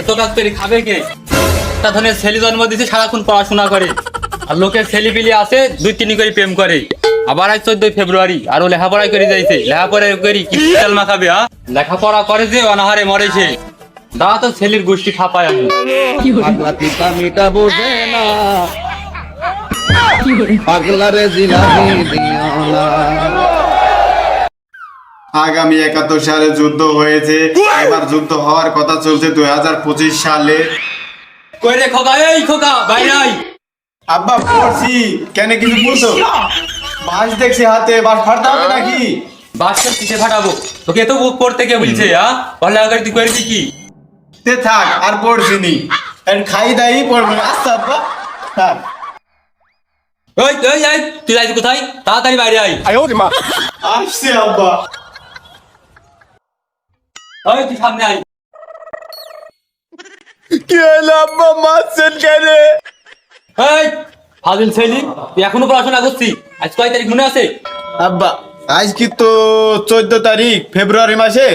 এত কাজ করে খাবে কে? একটা ধরনের ছেলে জন্ম দিছে সারাক্ষণ পড়াশোনা করে। আর লোকের ছেলে পিলি আছে দুই তিন করে প্রেম করে। আবার আজ চোদ্দই ফেব্রুয়ারি আরও লেখাপড়াই করে যাইছে। লেখাপড়া করি কি তেল মাখাবে হ্যাঁ লেখাপড়া করে যে অনাহারে মরে সে। দাঁড়া তো ছেলের গোষ্ঠী খাপায় আমি। না। জিলাপি আগামী একাত্তর সালে যুদ্ধ হয়েছে। এবার যুদ্ধ হওয়ার কথা চলছে দুই হাজার পঁচিশ সালে। কই খোকা? এই খোকা বাইরে আব্বা পড়ছি। কেন কিছু বলছো? বাস দেখছি হাতে বাস ফাটতে হবে নাকি? বাসটা কিসে ফাটাবো? তোকে তো বুক করতে কে বলছে হ্যাঁ পড়ালেখা করে তুই করবি কি? তে থাক আর পড়ছি নি খাই দাই পড়বে আচ্ছা আব্বা থাক। ওই ওই তুই কোথায়? তাড়াতাড়ি বাইরে আয়। মা। আসছে আব্বা। তুই সামনে কি কেন এই ফাজিল ছেলি তুই এখনও পড়াশোনা করছিস? আজ কয় তারিখ মনে আছে? আব্বা আজ কি তো চোদ্দ তারিখ ফেব্রুয়ারি মাসের?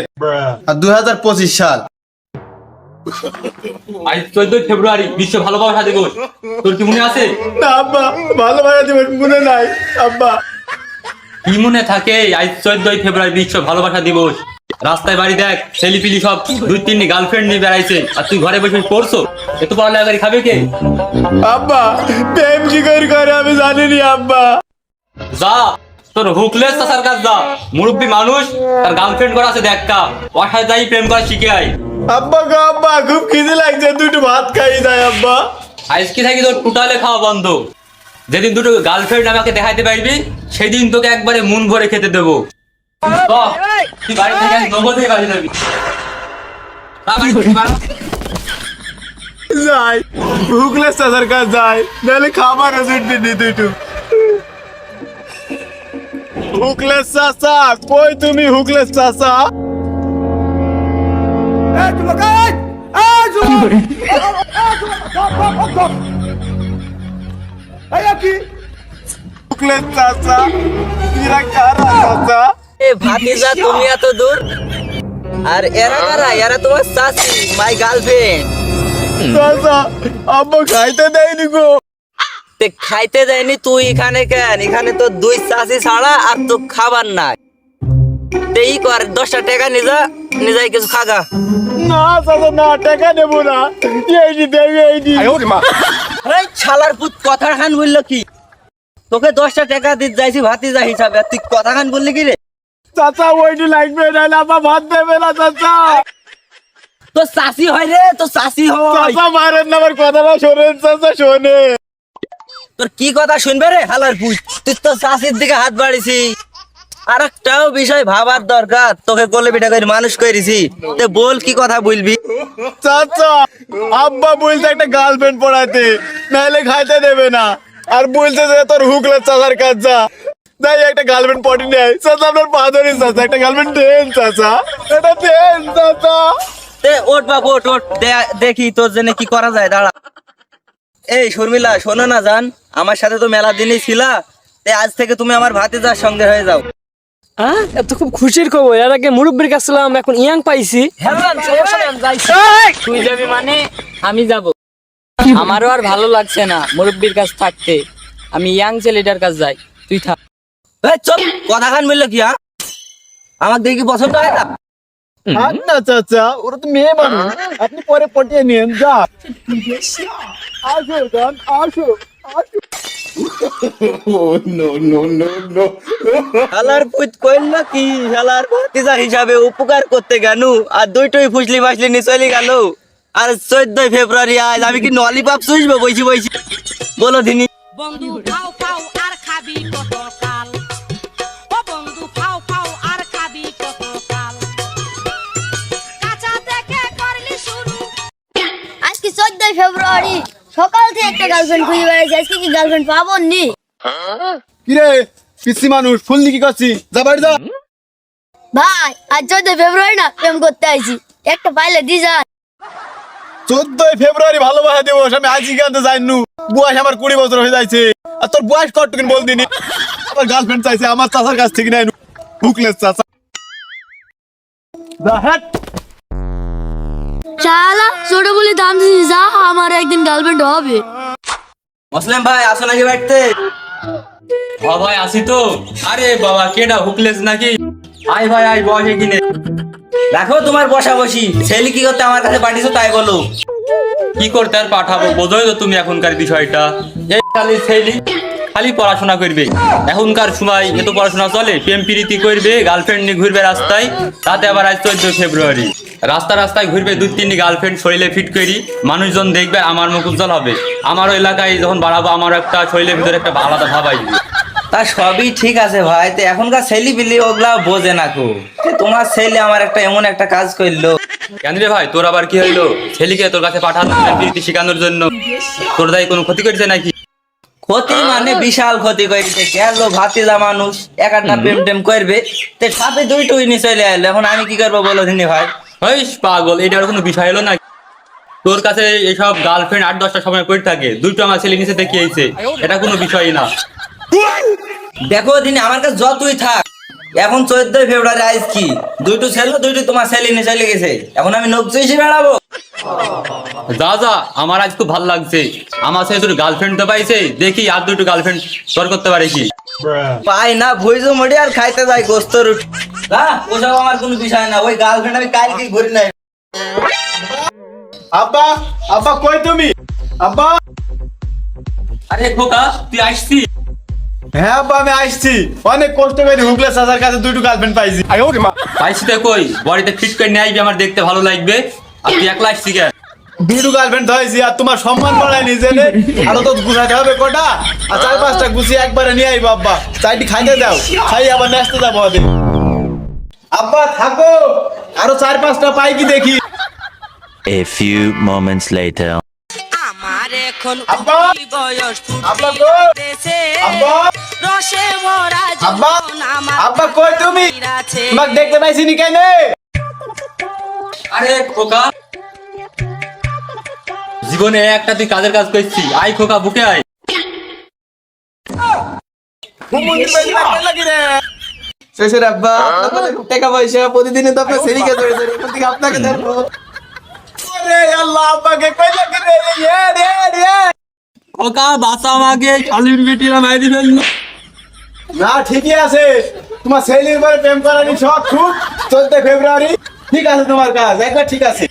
আর দুই হাজার পঁচিশ সাল। আজ চোদ্দই ফেব্রুয়ারি বিশ্ব ভালোবাসা দিবস। তোর কি মনে আছে? না আব্বা ভালো ভালো দিবেন মনে নাই আব্বা। কি মনে থাকে? আজ চোদ্দই ফেব্রুয়ারি বিশ্ব ভালোবাসা দিবস। রাস্তায় বাড়ি দেখ ছেলি পিলি সব দুই তিনটি গার্লফ্রেন্ড নিয়ে বেড়াইছে। আর তুই ঘরে বসে পড়ছো? এত পড়ালেখা খাবে কে? আব্বা প্রেম কি করে করে আমি জানিনি আব্বা। যা তোর হুকলেস চাষার কাজ যা। মুরব্বী মানুষ তার গার্লফ্রেন্ড করা আছে দেখ দেখা বাসায় যাই প্রেম করা শিখে আয় আব্বা গো আব্বা খুব খিদে লাগছে দুটো ভাত খাই যায় আব্বা। আজকে থাকি তোর টোটালে খাওয়া বন্ধ? যেদিন দুটো গার্লফ্রেন্ড আমাকে দেখাইতে পারবি সেদিন তোকে একবারে মন ভরে খেতে দেবো। তুই বাড়ি থেকে আজ নগদে বাড়ি যাবি তাড়াতাড়ি করে বাড়া। যাই হুকলেস চাচার কাজ যাই নাহলে খাবার ওষুধ দিনি দুটো হুকলেস চাচা কই তুমি হুকলেস চাচা হুকলেস চাচা এরা কারা চাচা এ ভাতিজা তুমি এত দূর? আর এরা কারা? এরা তোমার চাচি মাই গার্লফ্রেন্ড চাচা আব্বা খাইতে দেয়নি গো। তে খাইতে দেয়নি তুই এখানে কেন? এখানে তো দুই চাচি ছাড়া আর তো খাবার নাই। তে ই কর দশটা টাকা নিজা নিজাই কিছু খাগা না চাচা না টাকা নেব না। এইটি দেবে এইটি এই ছালার পুত কথা খান বলল কি? তোকে দশটা টাকা দিতে যাইছি ভাতিজা হিসাবে তুই কথা খান বললি কি রে? চাচা ওইটি লাগবে নাহলে আবার ভাত দেবে না চাচা। তো চাচি হয় রে তো চাচি হয়। চাচা মারেন না আমার কথাটা শোনেন চাচা শোনে। তোর কি কথা শুনবে রে হালার পুত তুই তো চাষির দিকে হাত বাড়িছি। আর একটাও বিষয় ভাবার দরকার তোকে কোলে পিঠা করে মানুষ করেছি। তে বল কি কথা বলবি? চাচা আব্বা বলছে একটা গার্লফ্রেন্ড পড়াতে নাহলে খাইতে দেবে না। আর বলছে যে তোর হুকলে চাচার কাজ যা। তাই একটা গার্লফ্রেন্ড পটি নেয় চাচা আপনার পা ধরি চাচা একটা গার্লফ্রেন্ড দেন চাচা এটা দেন চাচা তে ওট বাপ ওট ওট দেখি তোর জন্য কি করা যায় দাঁড়া। এই শর্মিলা শোনো না জান। আমার সাথে তো মেলা দিনই ছিলা। তে আজ থেকে তুমি আমার ভাতিজার সঙ্গে হয়ে যাও। হ্যাঁ এত খুব খুশির খবর। এর আগে মুরব্বীর কাছে ছিলাম এখন ইয়াং পাইছি। তুই যাবি মানে আমি যাব। আমারও আর ভালো লাগছে না মুরব্বীর কাছে থাকতে। আমি ইয়াং ছেলেটার কাছে যাই। তুই থাক। এই চল কথা খান বলল কি হ্যাঁ? আমার দেখি পছন্দ হয় না? আর না চাচা ওরা তো মেয়ে মানুষ। আপনি পরে পটিয়ে নিন যা। আসো জান আসো আসো শালার পুত কইল কি? শালার ভাতিজা হিসাবে উপকার করতে গেল আর দুইটাই ফুসলি ফাসলি নিয়ে চলে গেল। আর চোদ্দই ফেব্রুয়ারি আজ আমি কি নলিপাপ শুইব বইছি বইছি। বলো দিনি। বন্ধু সকাল থেকে একটা গার্লফ্রেন্ড খুঁজে বেড়াইছি আজকে কি গার্লফ্রেন্ড পাবো নি কিরে পিসি মানুষ ফুল কি করছি? যা বাড়ি যা। ভাই আজ চোদ্দই ফেব্রুয়ারি না প্রেম করতে আইছি। একটা পাইলে দি যান চোদ্দই ফেব্রুয়ারি ভালোবাসা দিবস আমি আজ গানতে যাইনু। বয়স আমার কুড়ি বছর হয়ে যাচ্ছে আর তোর বয়স কতটুকুন বল দিনি আমার গার্লফ্রেন্ড চাইছে আমার চাচার কাছ থেকে নাই হুকলেস চাচা। যা, হ্যাট। শালা, ছোট বলে দাম দিছিস যা, আমার একদিন গার্লফ্রেন্ড হবে। মুসলিম ভাই, আসো নাকি বাড়িতে? আসি তো। আরে বাবা, কেডা হুকলেস নাকি? আয় ভাই, আয়, বস এখানে। রাখো তোমার বসা বসি। ছেলে কি করতে আমার কাছে পাঠিয়েছো তাই বলো। কি করতে আর পাঠাবো? বোঝোই তো তুমি এখনকার বিষয়টা। এই খালি ছেলে। খালি পড়াশোনা করবে। এখনকার সময় এত পড়াশোনা চলে প্রেম প্রীতি করবে গার্লফ্রেন্ড নিয়ে ঘুরবে রাস্তায় তাতে আবার আজ চোদ্দ ফেব্রুয়ারি। রাস্তা রাস্তায় ঘুরবে দুই তিনটি গার্লফ্রেন্ড শরীরে ফিট করি মানুষজন দেখবে আমার মুখ উজ্জ্বল হবে। আমার এলাকায় যখন বাড়াবো আমার একটা শরীরের ভিতরে একটা আলাদা ভাব আসবে। তা সবই ঠিক আছে ভাই তো এখনকার ছেলে বিলি ওগুলা বোঝে না কো তোমার ছেলে আমার একটা এমন একটা কাজ করল। কেন রে ভাই তোর আবার কি হইল? ছেলেকে তোর কাছে পাঠানো শেখানোর জন্য। তোর দায় কোনো ক্ষতি করছে নাকি? ক্ষতি মানে বিশাল ক্ষতি করেছে গেল ভাতিজা মানুষ এক একটা প্রেম টেম করবে। তো সাথে দুই টুই নিয়ে চলে এলো এখন আমি কি করব বলো দিনে ভাই? ওই পাগল এটার কোনো বিষয় হলো না। তোর কাছে এসব গার্লফ্রেন্ড আট দশটা সময় করে থাকে। দুইটা আমার ছেলে নিচে দেখিয়েছে। এটা কোনো বিষয় না। দেখো দিনে আমার কাছে যতই থাক। এখন চোদ্দই ফেব্রুয়ারি আজ কি? দুইটো ছেলে দুইটো তোমার ছেলে নিয়ে চলে গেছে। এখন আমি নকশি হিসেবে বেড়াবো। যা যা আমার আজ খুব ভালো লাগছে। আমার সাথে তোর গার্লফ্রেন্ড তো পাইছে। দেখি আর দুটো গার্লফ্রেন্ড তোর করতে পারে কি? পাই না ভুইজো মরি আর খাইতে যাই গোস্ত রুটি। না ওসব আমার কোনো বিষয় না। ওই গার্লফ্রেন্ড আমি কালকে ঘুরি নাই। আব্বা আব্বা কই তুমি? আব্বা! আরে খোকা তুই আসছি হ্যাঁ আব্বা আমি আসছি অনেক কষ্ট করে হুকলে চাচার কাছে দুটো গার্লফ্রেন্ড পাইছি। পাইছি তো কই? বডিতে ফিট করে নিয়ে আসবি আমার দেখতে ভালো লাগবে। আর তুই একলা আসছি কেন? দুটো গার্লফ্রেন্ড ধরেছি আর তোমার সম্মান বাড়ায় নিজে নে আরও তো গুছাতে হবে কটা। আর চার পাঁচটা গুছিয়ে একবারে নিয়ে আইবো আব্বা। চারটি খাইতে দাও। খাই আবার নাচতে যাব ওদের আব্বা থাকো। আরও চার পাঁচটা পাই কি দেখি। A few moments later. আমার এখন বয়স ফুটেছে রসে ভরা জীবন আমার আব্বা কই তুমি? তোমাকে দেখতে পাইছি নি কেন? আরে খোকা। জীবনে একটা তুই কাজের কাজ করছি আয় খোকা বুকে আয়। শেষের আব্বা টাকা পয়সা প্রতিদিনে তো আপনার ছেলেকে ধরে ধরে আপনাকে ধরবো আরে আল্লাহ আব্বাকে কই লাগি রে? রে রে রে। খোকা বাসা আমাকে শালির বেটিরা মাইরি ফেলল। না ঠিকই আছে। তোমার ছেলের পরে প্রেম করানি সব খুব। চোদ্দ ফেব্রুয়ারি। ঠিক আছে তোমার কাজ একবার ঠিক আছে।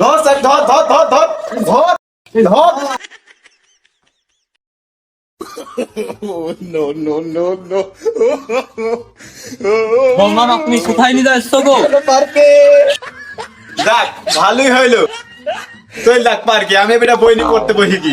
ধর স্যার ধর ধর ধর ধর ধর ধর। আপনি কোথায় নিয়ে যাচ্ছ গো? পার্কে। যাক ভালোই হইল। তুই চল পার কি আমি এটা বই নিয়ে পড়তে বসি কি